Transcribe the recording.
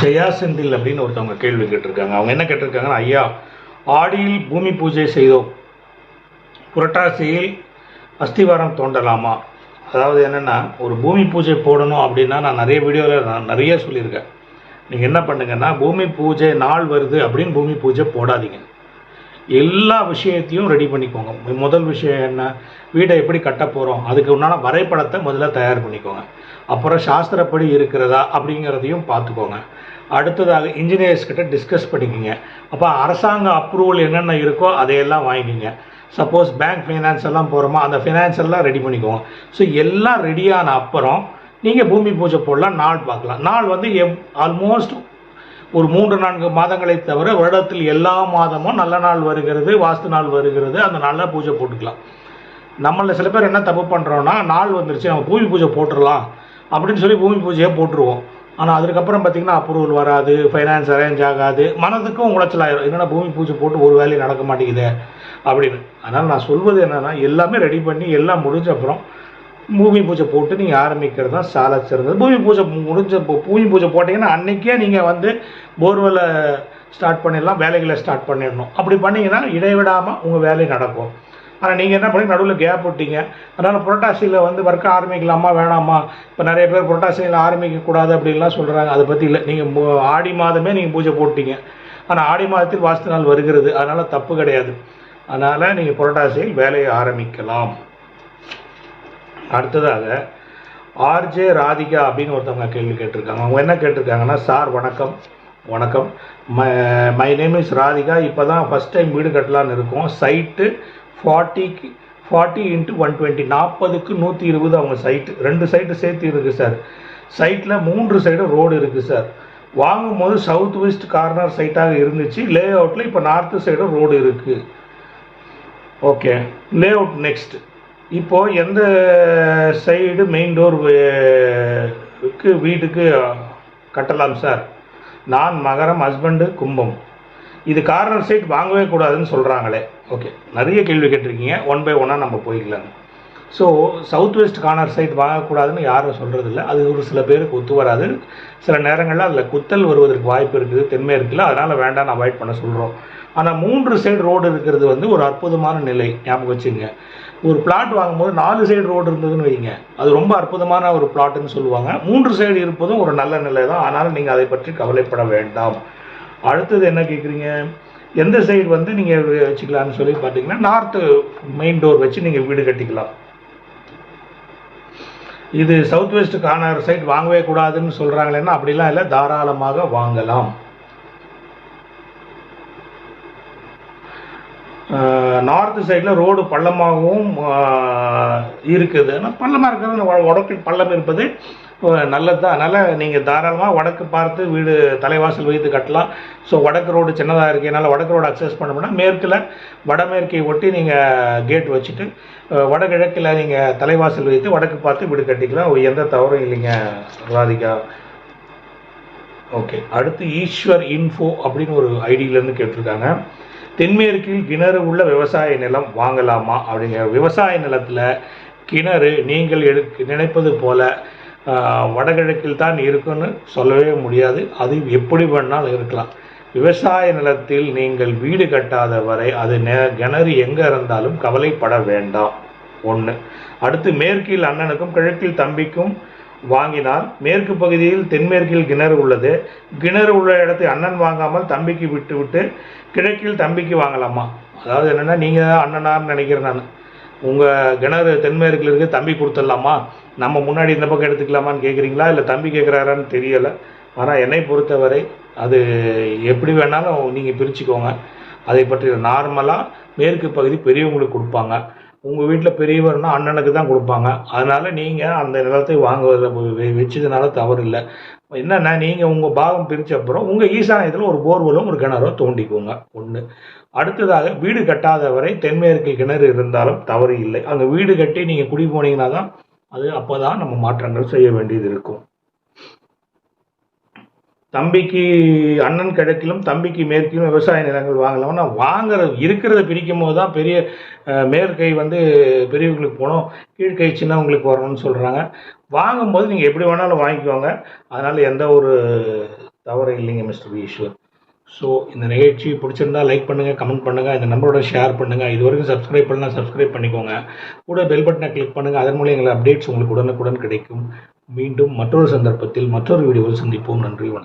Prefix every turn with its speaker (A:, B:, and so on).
A: ஜெயா செந்தில் அப்படின்னு ஒருத்தவங்க கேள்வி கேட்டிருக்காங்க. அவங்க என்ன கேட்டிருக்காங்கன்னா ஐயா ஆடியில் பூமி பூஜை செய்தோம். புரட்டாசியில் அஸ்திவாரம் தோண்டலாமா? அதாவது என்னென்னா ஒரு பூமி பூஜை போடணும் அப்படின்னா நான் நிறைய வீடியோவில் நான் நிறைய சொல்லியிருக்கேன். நீங்கள் என்ன பண்ணுங்கன்னா பூமி பூஜை நாள் வருது அப்படின்னு பூமி பூஜை போடாதீங்க. எல்லா விஷயத்தையும் ரெடி பண்ணிக்கோங்க. முதல் விஷயம் என்ன? வீடை எப்படி கட்ட போகிறோம் அதுக்கு உண்டான வரைபடத்தை முதல்ல தயார் பண்ணிக்கோங்க. அப்புறம் சாஸ்திரப்படி இருக்கிறதா அப்படிங்கிறதையும் பார்த்துக்கோங்க. அடுத்ததாக இன்ஜினியர்ஸ் கிட்ட டிஸ்கஸ் பண்ணிக்கோங்க. அப்போ அரசாங்க அப்ரூவல் என்னென்ன இருக்கோ அதையெல்லாம் வாங்கிக்கோங்க. சப்போஸ் பேங்க் ஃபைனான்ஸ் எல்லாம் போகிறோமா அந்த ஃபினான்ஸ் எல்லாம் ரெடி பண்ணிக்கோங்க. ஸோ எல்லாம் ரெடியான அப்புறம் நீங்கள் பூமி பூஜை போடலாம் நாள் பார்க்கலாம். நாள் வந்து எவ் ஆல்மோஸ்ட் ஒரு மூன்று நான்கு மாதங்களை தவிர வருடத்தில் எல்லா மாதமும் நல்ல நாள் வருகிறது வாஸ்து நாள் வருகிறது. அந்த நாளில் பூஜை போட்டுக்கலாம். நம்மள சில பேர் என்ன தப்பு பண்ணுறோன்னா நாள் வந்துருச்சு நம்ம பூமி பூஜை போட்டுடலாம் அப்படின்னு சொல்லி பூமி பூஜையை போட்டுருவோம். ஆனால் அதுக்கப்புறம் பார்த்திங்கன்னா அப்ரூவல் வராது ஃபைனான்ஸ் அரேஞ்ச் ஆகாது மனதுக்கும் உளைச்சல் ஆயிரும். என்னென்னா பூமி பூஜை போட்டு ஒரு வேலையும் நடக்க மாட்டேங்குது அப்படின்னு. அதனால் நான் சொல்வது என்னென்னா எல்லாமே ரெடி பண்ணி எல்லாம் முடிஞ்ச அப்புறம் பூமி பூஜை போட்டு நீங்கள் ஆரம்பிக்கிறது தான் சால சிறந்தது. பூமி பூஜை முடிஞ்ச பூமி பூஜை போட்டிங்கன்னா அன்றைக்கே நீங்கள் வந்து போர்வெலை ஸ்டார்ட் பண்ணிடலாம் வேலைகளை ஸ்டார்ட் பண்ணிடணும். அப்படி பண்ணிங்கன்னா இடைவிடாமல் உங்கள் வேலை நடக்கும். ஆனால் நீங்கள் என்ன பண்ணி நடுவில் கேப் விட்டீங்க. அதனால் புரட்டாசியில் வந்து ஒர்க் ஆரம்பிக்கலாமா வேணாமா? இப்போ நிறைய பேர் புரட்டாசியில் ஆரம்பிக்கக்கூடாது அப்படின்லாம் சொல்கிறாங்க அதை பற்றி இல்லை. நீங்கள் ஆடி மாதமே நீங்கள் பூஜை போட்டீங்க. ஆனால் ஆடி மாதத்தில் வாஸ்து நாள் வருகிறது. அதனால் தப்பு கிடையாது. அதனால் நீங்கள் புரட்டாசியில் வேலையை ஆரம்பிக்கலாம். அடுத்ததாக ஆர்ஜே ராதிகா அப்படின்னு ஒருத்தவங்க கேள்வி கேட்டிருக்காங்க. அவங்க என்ன கேட்டிருக்காங்கன்னா சார் வணக்கம் வணக்கம். My my name is Radhika. இப்போ தான் ஃபஸ்ட் டைம் வீடு கட்டலான்னு இருக்கோம். சைட்டு ஃபார்ட்டிக்கு ஃபார்ட்டி இன்ட்டு ஒன் டுவெண்ட்டி நாற்பதுக்கு நூற்றி இருபது அவங்க சைட்டு. ரெண்டு சைட்டு சேர்த்து இருக்குது சார். சைட்டில் மூன்று சைடும் ரோடு இருக்குது சார். வாங்கும்போது சவுத் வெஸ்ட் கார்னர் சைட்டாக இருந்துச்சு. லே அவுட்டில் இப்போ நார்த்து சைடும் ரோடு இருக்குது ஓகே லே அவுட் நெக்ஸ்ட் இப்போது எந்த சைடு மெயின் டோர் க்கு வீட்டுக்கு கட்டலாம் சார் நான் மகரம் ஹஸ்பண்டு கும்பம். இது கார்னர் சைட் வாங்கவே கூடாதுன்னு சொல்கிறாங்களே ஓகே நிறைய கேள்வி கேட்டிருக்கீங்க. ஒன் பை ஒன்னாக நம்ம போய்க்கலாம். So south west corner side வாங்கக்கூடாதுன்னு யாரும் சொல்கிறதில்ல அது ஒரு சில பேருக்கு ஒத்து வராது. சில நேரங்களில் அதில் குத்தல் வருவதற்கு வாய்ப்பு இருக்குது தென்மேற்கில் அதனால் வேண்டாம் அவாய்ட் பண்ண சொல்கிறோம் ஆனால் மூன்று சைடு ரோடு இருக்கிறது வந்து ஒரு அற்புதமான நிலை. ஞாபகம் வச்சுங்க ஒரு பிளாட் வாங்கும்போது நாலு சைடு ரோடு இருந்ததுன்னு வைங்க. அது ரொம்ப அற்புதமான ஒரு பிளாட்டுன்னு சொல்லுவாங்க. மூன்று சைடு இருப்பதும் ஒரு நல்ல நிலை தான். ஆனாலும் நீங்கள் அதை பற்றி கவலைப்பட வேண்டாம். அடுத்தது என்ன கேட்குறீங்க எந்த சைடு வந்து நீங்கள் வச்சுக்கலாம்னு சொல்லி பார்த்தீங்கன்னா நார்த்து மெயின் டோர் வச்சு நீங்கள் வீடு கட்டிக்கலாம். இது சவுத் வெஸ்ட் கார்னர் சைட் வாங்கவே கூடாதுன்னு சொல்கிறாங்களேன்னா அப்படிலாம் இல்லை. தாராளமாக வாங்கலாம். நார்த்து சைடில் ரோடு பள்ளமாகவும் இருக்குது. ஆனால் பள்ளமாக இருக்கிறது வ- பள்ளம் இருப்பது நல்லது தான் அதனால் நீங்கள் தாராளமாக வடக்கு பார்த்து வீடு தலைவாசல் வைத்து கட்டலாம். ஸோ வடக்கு ரோடு சின்னதாக இருக்கனால வடக்கு ரோடு அக்சஸ் பண்ணணும்னா மேற்கில் வடமேற்கை ஒட்டி நீங்கள் கேட் வச்சுட்டு வடகிழக்கில் நீங்கள் தலைவாசல் வைத்து வடக்கு பார்த்து வீடு கட்டிக்கலாம். எந்த தவறும் இல்லைங்க ராதிகா. ஓகே அடுத்து ஈஸ்வர் இன்ஃபோ அப்படின்னு ஒரு ஐடியிலேருந்து கேட்டிருக்காங்க. தென்மேற்கில் கிணறு உள்ள விவசாய நிலம் வாங்கலாமா அப்படிங்கிற விவசாய நிலத்தில் கிணறு நீங்கள் எடு நினைப்பது போல வடகிழக்கில் தான் இருக்குன்னு சொல்லவே முடியாது. அது எப்படி வேணாலும் இருக்கலாம். விவசாய நிலத்தில் நீங்கள் வீடு கட்டாத வரை அது நெ- கிணறு எங்கே இருந்தாலும் கவலைப்பட வேண்டாம். ஒன்று அடுத்து மேற்கில் அண்ணனுக்கும் கிழக்கில் தம்பிக்கும் வாங்கினால் மேற்கு பகுதியில் தென்மேற்கில் கிணறு உள்ளது. கிணறு உள்ள இடத்தை அண்ணன் வாங்காமல் தம்பிக்கு விட்டு விட்டு கிழக்கில் தம்பிக்கு வாங்கலாமா? அதாவது என்னென்னா நீங்கள் தான் அண்ணனார்னு நினைக்கிறேன் நான். உங்கள் கிணறு தென்மேற்கில் இருக்கு தம்பி கொடுத்துடலாமா? நம்ம முன்னாடி இந்த பக்கம் எடுத்துக்கலாமான்னு கேட்குறீங்களா இல்லை தம்பி கேட்குறாரான்னு தெரியலை. ஆனால் என்னை பொறுத்தவரை அது எப்படி வேணாலும் நீங்கள் பிரிச்சுக்கோங்க. அதை பற்றி நார்மலாக மேற்கு பகுதி பெரியவங்களுக்கு கொடுப்பாங்க. உங்கள் வீட்டில் பெரியவர்னா அண்ணனுக்கு தான் கொடுப்பாங்க. அதனால் நீங்கள் அந்த நிலத்தை வாங்குவதில் வச்சதுனால தவறு இல்லை. என்னென்னா நீங்கள் உங்கள் பாகம் பிரித்த அப்புறம் உங்கள் ஈசானியத்தில் ஒரு போர்வெலும் ஒரு கிணறோ தோண்டிக்கோங்க. ஒன்று அடுத்ததாக வீடு கட்டாத வரை தென்மேற்கு கிணறு இருந்தாலும் தவறு இல்லை. அங்கே வீடு கட்டி நீங்கள் குடி போனீங்கன்னா தான் அது அப்போ தான் நம்ம மாற்றங்கள் செய்ய வேண்டியது இருக்கும். தம்பிக்கு அண்ணன் கிழக்கிலும் தம்பிக்கு மேற்கிலும் விவசாய நிலங்கள் வாங்கலாம்னா வாங்குற இருக்கிறத பிரிக்கும் போது தான் பெரிய மேற்கை வந்து பெரியவங்களுக்கு போகணும் கீழ்கை சின்னவங்களுக்கு வரணும்னு சொல்கிறாங்க வாங்கும்போது நீங்கள் எப்படி வேணாலும் வாங்கிக்கோங்க. அதனால் எந்த ஒரு தவறு இல்லைங்க மிஸ்டர் ஈஸ்வர். ஸோ இந்த நிகழ்ச்சி பிடிச்சிருந்தா லைக் பண்ணுங்கள் கமெண்ட் பண்ணுங்கள் இந்த நம்பரோட ஷேர் பண்ணுங்கள் இது வரைக்கும் சப்ஸ்கிரைப் பண்ணலாம் சப்ஸ்கிரைப் பண்ணிக்கோங்க. கூட பெல் பட்டனை கிளிக் பண்ணுங்கள் அதன் மூலம் எங்களை அப்டேட்ஸ் உங்களுக்கு உடனுக்குடன் கிடைக்கும். மீண்டும் மற்றொரு சந்தர்ப்பத்தில் மற்றொரு வீடியோவில் சந்திப்போம். நன்றி வணக்கம்.